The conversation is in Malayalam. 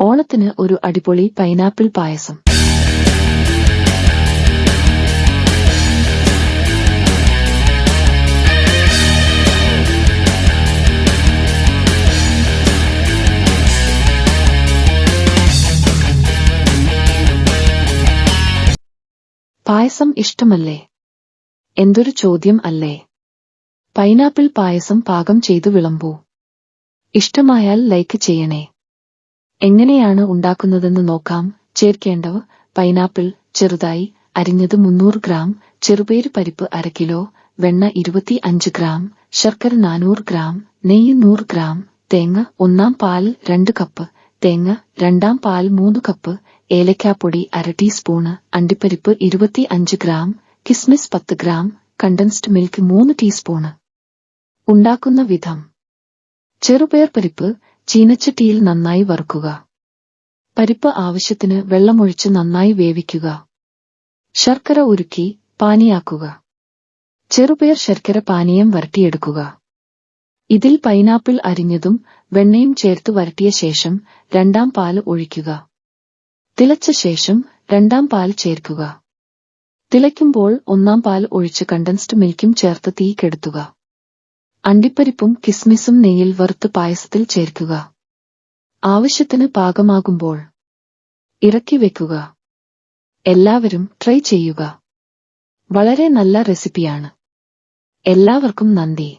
ഓണത്തിന് ഒരു അടിപൊളി പൈനാപ്പിൾ പായസം. പായസം ഇഷ്ടമല്ലേ? എന്തൊരു ചോദ്യം അല്ലേ? പൈനാപ്പിൾ പായസം പാകം ചെയ്തു വിളമ്പൂ. ഇഷ്ടമായാൽ ലൈക്ക് ചെയ്യണേ. എങ്ങനെയാണ് ഉണ്ടാക്കുന്നതെന്ന് നോക്കാം. ചേർക്കേണ്ടവ പൈനാപ്പിൾ ചെറുതായി അരിഞ്ഞത് മുന്നൂറ് ഗ്രാം ചെറുപേര് പരിപ്പ് അര കിലോ വെണ്ണ ഇരുപത്തി അഞ്ച് ഗ്രാം ശർക്കര നാനൂറ് ഗ്രാം നെയ്യ് നൂറ് ഗ്രാം തേങ്ങ ഒന്നാം പാൽ രണ്ട് കപ്പ് തേങ്ങ രണ്ടാം പാൽ മൂന്ന് കപ്പ് ഏലക്കാപ്പൊടി അര ടീസ്പൂണ് അണ്ടിപ്പരിപ്പ് ഇരുപത്തി അഞ്ച് ഗ്രാം കിസ്മിസ് പത്ത് ഗ്രാം കണ്ടൻസ്ഡ് മിൽക്ക് മൂന്ന് ടീസ്പൂണ്. ഉണ്ടാക്കുന്ന വിധം. ചെറുപയർ പരിപ്പ് ചീനച്ചട്ടിയിൽ നന്നായി വറുക്കുക. പരിപ്പ് ആവശ്യത്തിന് വെള്ളമൊഴിച്ച് നന്നായി വേവിക്കുക. ശർക്കര ഉരുക്കി പാനിയാക്കുക. ചെറുപയർ ശർക്കര പാനീയം വരട്ടിയെടുക്കുക. ഇതിൽ പൈനാപ്പിൾ അരിഞ്ഞതും വെണ്ണയും ചേർത്ത് വരട്ടിയ ശേഷം രണ്ടാം പാൽ ഒഴിക്കുക. തിളച്ച ശേഷം രണ്ടാം പാൽ ചേർക്കുക. തിളയ്ക്കുമ്പോൾ ഒന്നാം പാൽ ഒഴിച്ച് കണ്ടൻസ്ഡ് മിൽക്കും ചേർത്ത് തീ കെടുത്തുക. അണ്ടിപ്പരിപ്പും കിസ്മിസും നെയ്യിൽ വറുത്ത് പായസത്തിൽ ചേർക്കുക. ആവശ്യത്തിന് പാകമാകുമ്പോൾ ഇറക്കി വെക്കുക. എല്ലാവരും ട്രൈ ചെയ്യുക. വളരെ നല്ല റെസിപ്പിയാണ്. എല്ലാവർക്കും നന്ദി.